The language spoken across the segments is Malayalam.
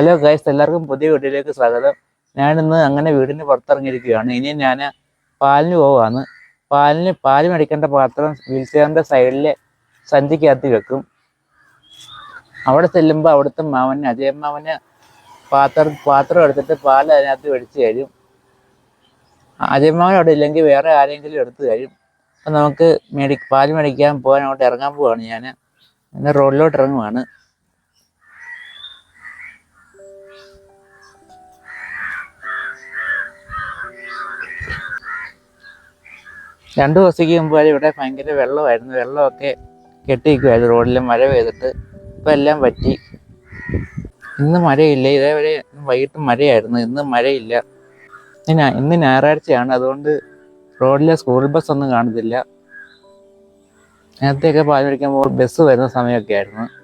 ഹലോ ഗൈസ് എല്ലാവർക്കും പുതിയ വീട്ടിലേക്ക് സ്വാഗതം. ഞാനിന്ന് അങ്ങനെ വീടിന് പുറത്തിറങ്ങിയിരിക്കുകയാണ്. ഇനി ഞാൻ പാലിന് പോവാണ്. പാലിന് പാൽ മേടിക്കേണ്ട പാത്രം വീൽ സൈഡിലെ സഞ്ചിക്കകത്ത് വെക്കും. അവിടെ ചെല്ലുമ്പോൾ അവിടുത്തെ മാമന് അജയൻ മാമന് പാത്രം പാത്രം എടുത്തിട്ട് പാൽ അതിനകത്ത് മേടിച്ച് തരും. അജയൻ അവിടെ ഇല്ലെങ്കിൽ വേറെ ആരെങ്കിലും എടുത്തു തരും. അപ്പം നമുക്ക് മേടി പാൽ മേടിക്കാൻ പോകാൻ അങ്ങോട്ട് ഇറങ്ങാൻ പോവാണ് ഞാൻ പിന്നെ റോഡിലോട്ട് ഇറങ്ങുവാണ്. രണ്ടു ദിവസത്തേക്ക് മുമ്പ് വരെ ഇവിടെ ഭയങ്കര വെള്ളമായിരുന്നു. വെള്ളമൊക്കെ കെട്ടിയിരിക്കുമായിരുന്നു റോഡിൽ മഴ പെയ്തിട്ട് ഇപ്പം എല്ലാം പറ്റി. ഇന്ന് മഴയില്ല. ഇതേവരെ വൈകിട്ട് മഴയായിരുന്നു. ഇന്ന് മഴയില്ല. ഇന്ന് ഞായറാഴ്ചയാണ്. അതുകൊണ്ട് റോഡിലെ സ്കൂൾ ബസ് ഒന്നും കാണത്തില്ല. നേരത്തെയൊക്കെ പാചകം ബസ് വരുന്ന സമയമൊക്കെ ആയിരുന്നു.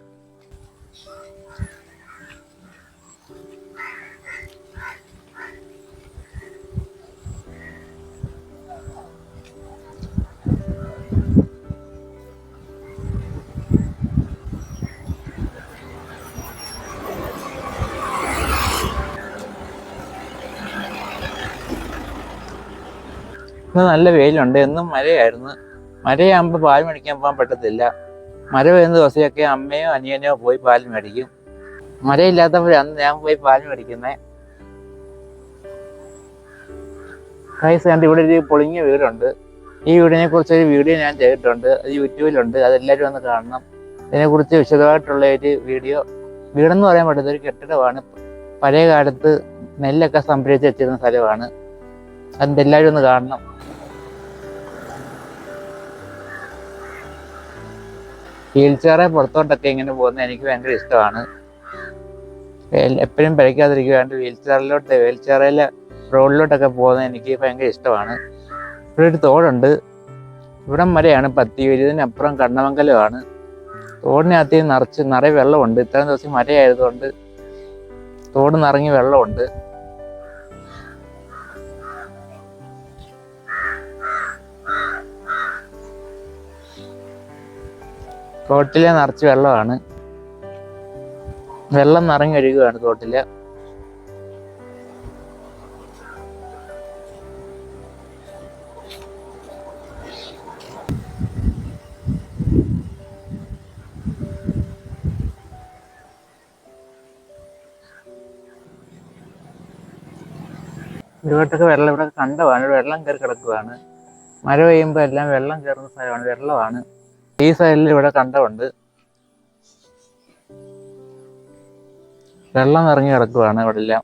ഇന്ന് നല്ല വെയിലുണ്ട്. എന്നും മഴയായിരുന്നു. മഴയാകുമ്പോൾ പാൽ മേടിക്കാൻ പോകാൻ പറ്റത്തില്ല. മഴ പെയ്യുന്ന ദിവസമൊക്കെ അമ്മയോ അനിയനോ പോയി പാൽ മേടിക്കും. മഴയില്ലാത്തപ്പോഴാണ് ഞാൻ പോയി പാൽ മേടിക്കുന്നത് കൈസ് കണ്ട് ഇവിടെ ഒരു പൊളിഞ്ഞ വീടുണ്ട്. ഈ വീടിനെ കുറിച്ച് ഒരു വീഡിയോ ഞാൻ ചെയ്തിട്ടുണ്ട്. അത് യൂട്യൂബിലുണ്ട്. അതെല്ലാവരും ഒന്ന് കാണണം. ഇതിനെക്കുറിച്ച് വിശദമായിട്ടുള്ള ഒരു വീഡിയോ. വീടെന്ന് പറയാൻ പറ്റുന്ന ഒരു കെട്ടിടമാണ്. പഴയ കാലത്ത് നെല്ലൊക്കെ സംഭരിച്ച് വെച്ചിരുന്ന സ്ഥലമാണ്. അതെല്ലാവരും ഒന്ന് കാണണം. വീൽ ചെയറെ പുറത്തോട്ടൊക്കെ ഇങ്ങനെ പോകുന്നത് എനിക്ക് ഭയങ്കര ഇഷ്ടമാണ്. എപ്പോഴും പിഴയ്ക്കാതിരിക്കുവാണ്ട് വീൽ ചെയറിലോട്ട് വീൽ റോഡിലോട്ടൊക്കെ പോകുന്നത് എനിക്ക് ഭയങ്കര ഇഷ്ടമാണ്. ഇവിടെ ഒരു തോടുണ്ട്. ഇവിടം വരെയാണ് പത്തി ഇതിനപ്പുറം കണ്ണമംഗലമാണ്. തോടിനകത്ത് നിറച്ച് നിറയെ വെള്ളമുണ്ട്. ഇത്രയും ദിവസം മഴയായതുകൊണ്ട് തോട് നിറങ്ങി വെള്ളമുണ്ട്. തോട്ടിലെ നിറച്ച് വെള്ളമാണ്. വെള്ളം നിറഞ്ഞൊഴുകുകയാണ് തോട്ടിൽ. ഇവിടത്തൊക്കെ വെള്ളം ഇവിടെ കണ്ടമാണ് ഇവിടെ വെള്ളം കയറി കിടക്കുകയാണ് മഴ പെയ്യുമ്പോൾ എല്ലാം വെള്ളം കയറുന്ന സ്ഥലമാണ്. വെള്ളമാണ്. ഈ സൈഡിൽ ഇവിടെ കണ്ടമുണ്ട് വെള്ളം നിറഞ്ഞു കിടക്കുവാണ് ഇവിടെ എല്ലാം.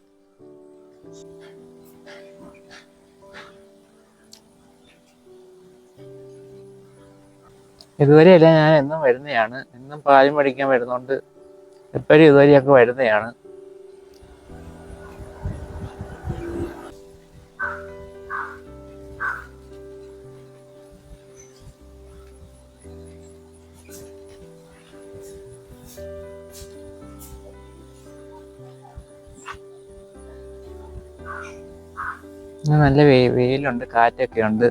ഇതുവരെയല്ല ഞാൻ എന്നും വരുന്നതാണ്. എന്നും പാലും പഠിക്കാൻ വരുന്നോണ്ട് എപ്പോഴും ഇതുവരെയൊക്കെ വരുന്നതാണ്. നല്ല വെയിലുണ്ട് കാറ്റൊക്കെ ഉണ്ട്.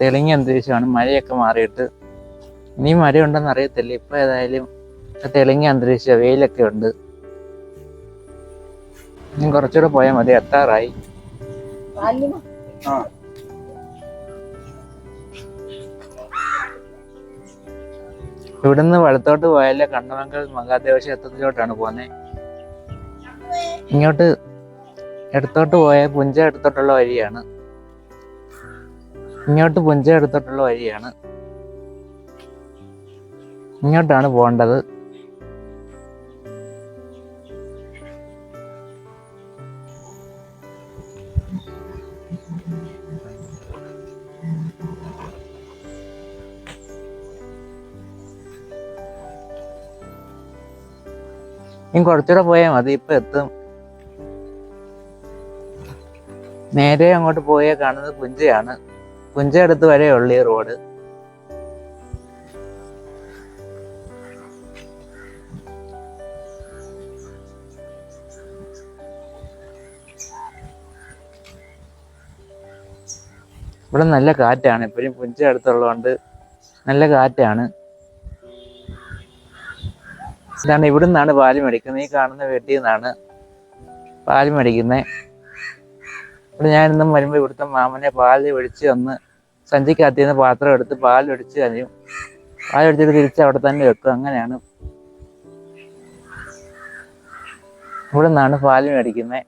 തെളിഞ്ഞ അന്തരീക്ഷമാണ് മഴയൊക്കെ മാറിയിട്ട്. ഇനി മഴയുണ്ടെന്ന് അറിയത്തില്ല ഇപ്പൊ ഏതായാലും തെളിഞ്ഞ അന്തരീക്ഷം വെയിലൊക്കെ ഉണ്ട്. ഇനി കുറച്ചുകൂടെ പോയാൽ മതി എത്താറായി. ഇവിടുന്ന് വലത്തോട്ട് പോയാലേ കണ്ണമംഗൽ മഹാദേവ ക്ഷേത്രത്തിലോട്ടാണ് പോകുന്നത് ഇങ്ങോട്ട് ഇടത്തോട്ട് പോയ പുഞ്ച എടുത്തോട്ടുള്ള വഴിയാണ്. ഇങ്ങോട്ട് പുഞ്ച എടുത്തോട്ടുള്ള വഴിയാണ്. ഇങ്ങോട്ടാണ് പോകേണ്ടത്. ഇനി കുറച്ചുകൂടെ പോയാൽ മതി. ഇപ്പൊ എത്തും. നേരെ അങ്ങോട്ട് പോയേ കാണുന്നത് പുഞ്ചയാണ്. പുഞ്ച അടുത്ത് വരെ ഉള്ളി റോഡ്. ഇവിടെ നല്ല കാറ്റാണ്. എപ്പോഴും പുഞ്ച അടുത്തുള്ളതുകൊണ്ട് നല്ല കാറ്റാണ്. ഇതാണ് ഇവിടുന്നാണ് നിന്നാണ് പാൽ മേടിക്കുന്നത്. ഈ കാണുന്ന വീട്ടിൽ നിന്നാണ് പാൽ മേടിക്കുന്നത്. ഇവിടെ ഞാൻ ഇന്നും വരുമ്പോൾ ഇവിടുത്തെ മാമനെ പാൽ ഒഴിച്ച് വന്ന് സഞ്ചിക്കകത്ത് നിന്ന് പാത്രം എടുത്ത് പാൽ ഒഴിച്ച് കഴിയും പാൽ ഒഴിച്ചിട്ട് തിരിച്ച് അവിടെ തന്നെ വെക്കും. അങ്ങനെയാണ്. ഇവിടെ നിന്നാണ് പാൽ മേടിക്കുന്നത്.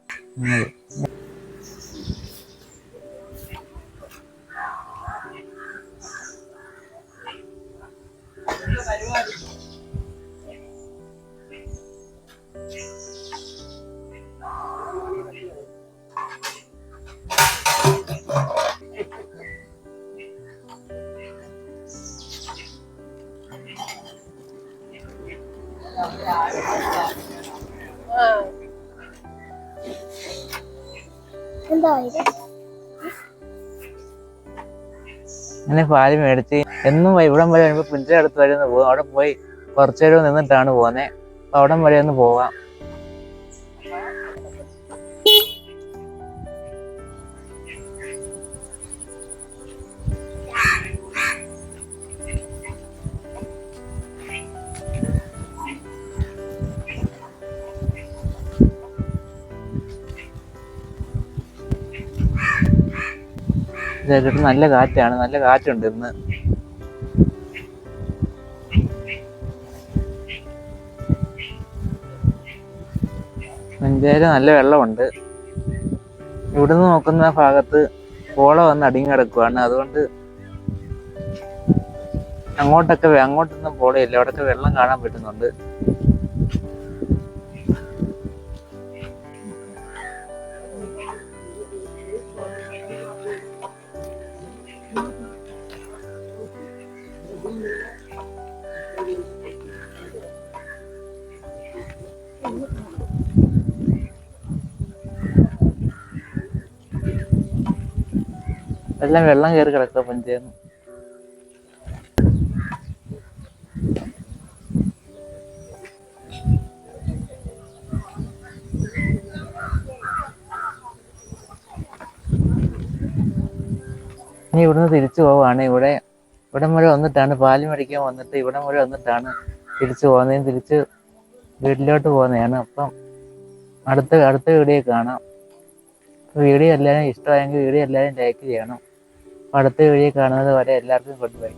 അങ്ങനെ പാൽ മേടിച്ച് എന്നും ഇവിടം വരെ വരുമ്പോൾ പിന്നെ അടുത്ത് വരെ ഒന്ന് പോകും. അവിടെ പോയി കുറച്ചു നേരം നിന്നിട്ടാണ് പോകുന്നത് അവിടം വരെ ഒന്ന് പോവാം. ഇതായിട്ട് നല്ല കാറ്റാണ്. നല്ല കാറ്റുണ്ട് ഇന്ന്. നെഞ്ചേര് നല്ല വെള്ളമുണ്ട്. ഇവിടുന്ന് നോക്കുന്ന ഭാഗത്ത് കോള വന്ന് അടിങ്ങി അതുകൊണ്ട് അങ്ങോട്ടൊക്കെ അങ്ങോട്ടൊന്നും പോളയില്ല അവിടെയൊക്കെ വെള്ളം കാണാൻ പറ്റുന്നുണ്ട്. എല്ലാം വെള്ളം കയറി കിടക്കുക പഞ്ചായത്ത് ഇനി ഇവിടുന്ന് തിരിച്ചു പോവാണ്. ഇവിടെ ഇവിടെ മുഴുവൻ വന്നിട്ടാണ് പാൽ മേടിക്കാൻ വന്നിട്ട് ഇവിടെ മുഴുവൻ വന്നിട്ടാണ് തിരിച്ചു പോകുന്നതും. തിരിച്ച് വീട്ടിലോട്ട് പോകുന്നതാണ്. അപ്പം അടുത്ത അടുത്ത വീഡിയോ കാണാം. വീഡിയോ എല്ലാവരും ഇഷ്ടമായെങ്കിൽ വീഡിയോ എല്ലാവരും ലൈക്ക് ചെയ്യണം. അടുത്ത വീഡിയോ കാണുന്നത് വരെ എല്ലാവർക്കും ഗുഡ് ബൈ.